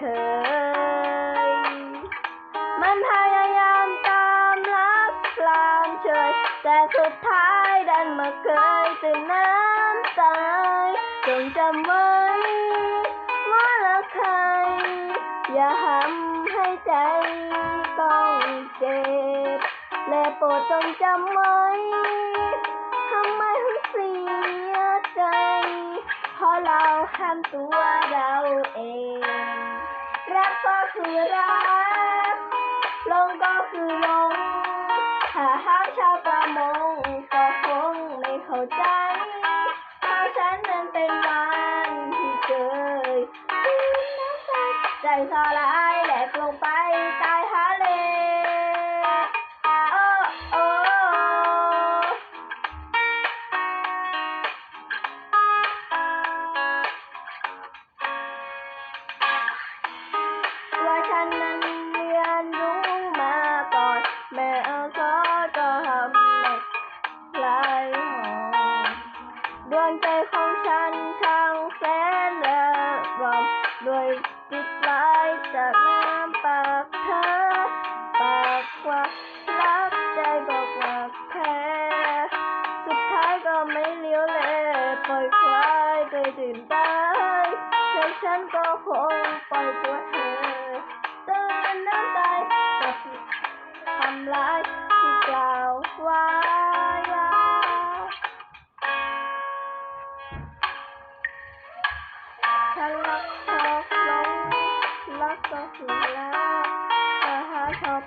ฉย มันพยายามตามลักลามเฉย แต่สุดท้ายดันมาเคยตื่นน้ำตายจงจำไว้ว่าละใคร อย่าห้ำให้ใจต้องเจ็บ และโปรดจงจำไว้ทำไมถึงเสียใจ เพราะเราห้ามตัวเรา ถ้าหากชาวประมงก็คงไม่เข้าใจเพราฉันนั้นเป็นวันที่เกิดใจสลายแหลกลงไป ดวงใจของฉันช่างแสนและรอมด้วยจิตไหลจากน้ำปากเธอ ปากว่ารักใจบอกว่าแพ้สุดท้ายก็ไม่เลี้ยวแลปล่อยควายไปตื่นตายและฉันก็คงปล่อย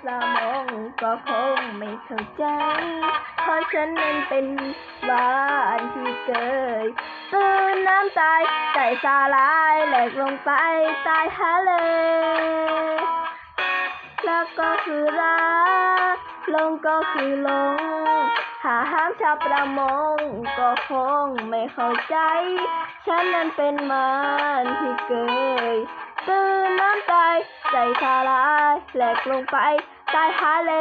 าชอบละมงก็คงไม่เข้าใจ เพราะฉันนั้นเป็นบ้านที่เกิดตื่นน้ำตายใจสลายแหลกลงไปตายทะเลแล้วก็คือรักลงก็คือลง หาห้ามชาวประมงก็คงไม่เข้าใจ ฉันนั้นเป็นมันที่เกิด ตื่นน้ำตายใจสลายแหลกลงไปใต้ทะเล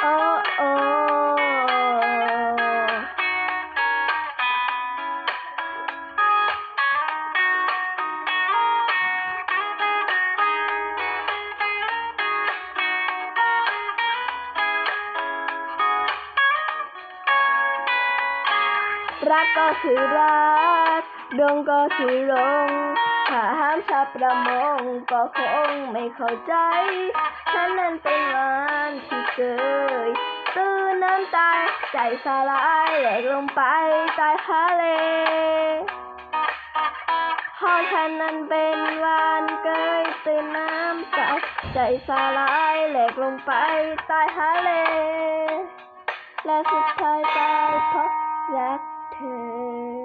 โอ้โอ้รักก็คือรัก ดวงก็คือลงถ้าห้ามชาวประมงก็คงไม่เข้าใจฉันนั้นเป็นวันที่เกิดตื่นน้ำตาใจสลายแหลกลงไปใต้ทะเลเพราะฉันนั้นเป็นวันเกิดตื่นน้ำตาใจสลายแหลกลงไปใต้ทะเล และสุดท้ายตายเพราะรักเธอ